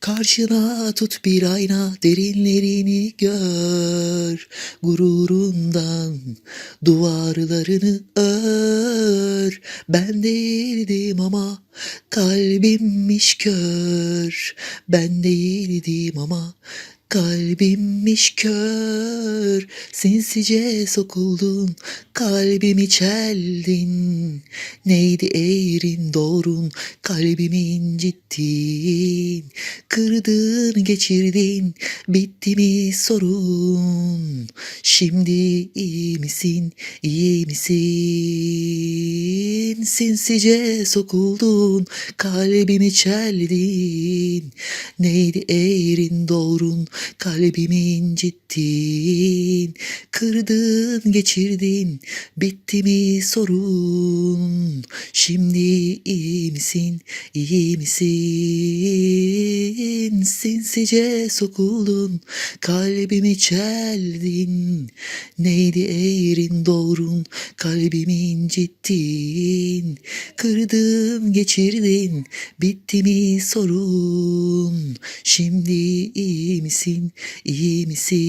Karşına tut bir ayna derinlerini gör. Gururundan duvarlarını ör. Ben değildim ama kalbimmiş kör. Ben değildim ama kalbimmiş kör. Sinsice sokuldun kalbimi çeldin. Neydi eğrin doğrun kalbimi incittin Kırdın geçirdin. Bitti mi sorun? Şimdi iyi misin? İyi misin? Sinsice sokuldun kalbimi çeldin. Neydi eğrin doğrun? Kalbimi incittin. Kırdın geçirdin. Bitti mi sorun? Şimdi iyi misin? İyi misin Sinsice sokuldun kalbimi çeldin. Neydi eğrin doğrun kalbimi incittin. Kırdın geçirdin bitti mi sorun? Şimdi iyi misin iyi misin